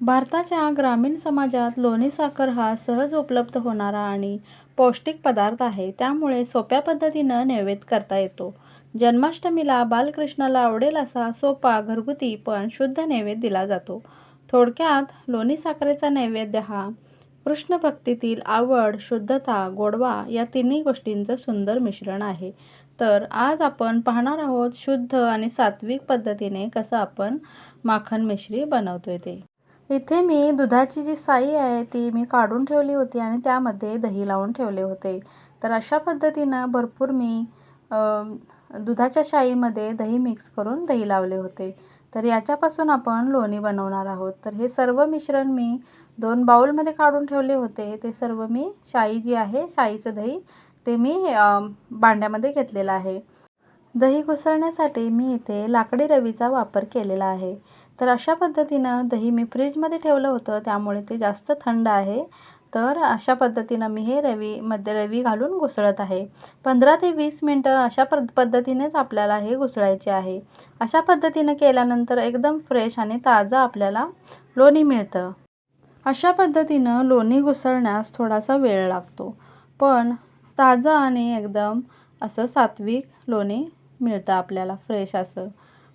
भारताच्या ग्रामीण समाजात लोणी साखर हा सहज उपलब्ध होणारा आणि पौष्टिक पदार्थ आहे. त्यामुळे सोप्या पद्धतीनं नैवेद्य करता येतो. जन्माष्टमीला बालकृष्णाला आवडेल असा सोपा घरगुती पण शुद्ध नैवेद्य दिला जातो. थोडक्यात लोणी साखरेचा नैवेद्य हा कृष्ण भक्तीतील आवड शुद्धता गोडवा या तिन्ही गोष्टींचं सुंदर मिश्रण आहे. तर आज आपण पाहणार आहोत शुद्ध आणि सात्विक पद्धतीने कसं आपण माखन मिश्री बनवतोय ते. इथे मी दुधाची जी साई आहे ती मी काढून ठेवली होती आणि त्यामध्ये दही लावून ठेवले होते. तर अशा पद्धतीनं भरपूर मी दुधाच्या शाईमध्ये दही मिक्स करून दही लावले होते. तर याच्यापासून आपण लोणी बनवणार आहोत. तर हे सर्व मिश्रण मी दोन बाऊलमध्ये काढून ठेवले होते. ते सर्व मी शाई जी आहे शाईचं दही ते मी भांड्यामध्ये घेतलेलं आहे. दही घुसळण्यासाठी मी इथे लाकडी रवीचा वापर केलेला आहे. तर अशा पद्धतीनं दही मी फ्रीजमध्ये ठेवलं होतं त्यामुळे ते जास्त थंड आहे. तर अशा पद्धतीनं मी हे रवीमध्ये रवी घालून घुसळत आहे. पंधरा ते वीस मिनटं अशा पद पद्धतीनेच आपल्याला हे घुसळायचे आहे. अशा पद्धतीनं केल्यानंतर एकदम फ्रेश आणि ताजं आपल्याला लोणी मिळतं. अशा पद्धतीनं लोणी घुसळण्यास थोडासा वेळ लागतो. पण ताजं आणि एकदम असं सात्विक लोणी मिळतं आपल्याला फ्रेश असं.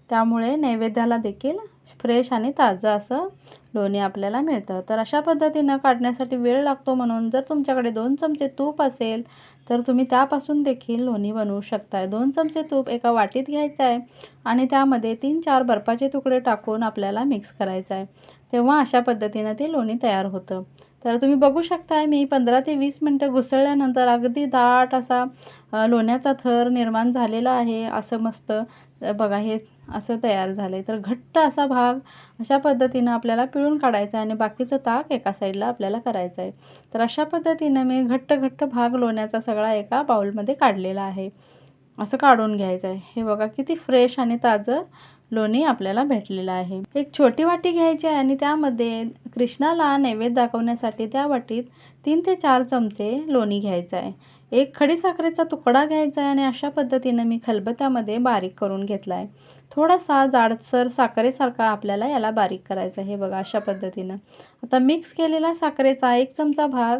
त्यामुळे नैवेद्याला देखील फ्रेश आणि ताजं असं लोणी आपल्याला मिळतं. तर अशा पद्धतीनं काढण्यासाठी वेळ लागतो म्हणून जर तुमच्याकडे दोन चमचे तूप असेल तर तुम्ही त्यापासून देखील लोणी बनवू शकताय. दोन चमचे तूप एका वाटीत घ्यायचं आहे आणि त्यामध्ये तीन चार बर्फाचे तुकडे टाकून आपल्याला मिक्स करायचं आहे तेव्हा अशा पद्धतीनं ते लोणी तयार होतं. तर तुम्ही बघू शकताय मी पंधरा ते वीस मिनटं घुसळल्यानंतर अगदी दाट असा लोण्याचा थर निर्माण झालेला आहे असं मस्त. बघा हे असं तयार झालं आहे तर घट्ट असा भाग अशा पद्धतीनं आपल्याला पिळून काढायचा आहे आणि बाकीचं ताक एका साईडला आपल्याला करायचं आहे. तर अशा पद्धतीनं मी घट्ट घट्ट भाग लोण्याचा सगळा एका बाऊलमध्ये काढलेला आहे. असं काढून घ्यायचं आहे. हे बघा किती फ्रेश आणि ताजं लोणी आपल्याला भेटलेलं आहे. एक छोटी वाटी घ्यायची आहे आणि त्यामध्ये कृष्णाला नैवेद्य दाखवण्यासाठी त्या वाटीत तीन ते चार चमचे लोणी घ्यायचं आहे. एक खडीसाखरेचा तुकडा घ्यायचा आहे आणि अशा पद्धतीनं मी खलबत्यामध्ये बारीक करून घेतला आहे. थोडासा जाडसर साखरेसारखा आपल्याला याला बारीक करायचा आहे हे बघा अशा पद्धतीनं. आता मिक्स केलेला साखरेचा एक चमचा भाग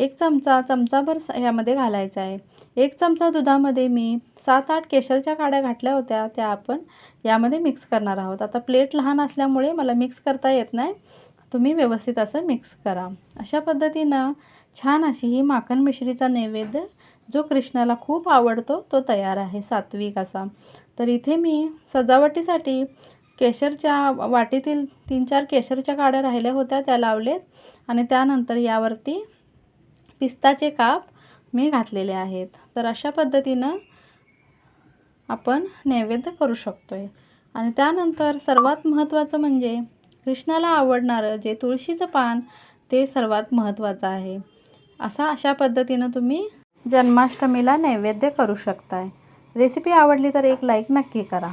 एक चमचा चमचाभर यामध्ये घालायचा आहे. एक चमचा दुधामध्ये मी सात आठ केशरच्या काड्या घातल्या होत्या त्या आपण यामध्ये मिक्स करणार आहोत. आता प्लेट लहान असल्यामुळे मला मिक्स करता येत नाही. तुम्ही व्यवस्थित असं मिक्स करा. अशा पद्धतीनं छान अशी ही माखन मिश्रीचा नैवेद्य जो कृष्णाला खूप आवडतो तो तयार आहे सात्विक असा. तर इथे मी सजावटीसाठी केशरच्या वाटीतील तीन चार केशरच्या काड्या राहिल्या होत्या त्या लावलेत. आणि त्यानंतर यावरती पिस्ताचे काप मी घातलेले आहेत. तर अशा पद्धतीनं आपण नैवेद्य करू शकतो आहे आणि त्यानंतर सर्वात महत्त्वाचं म्हणजे कृष्णाला आवडणारं जे तुळशीचं पान ते सर्वात महत्त्वाचं आहे. असा अशा पद्धतीनं तुम्ही जन्माष्टमीला नैवेद्य करू शकताय. रेसिपी आवडली तर एक लाईक नक्की करा.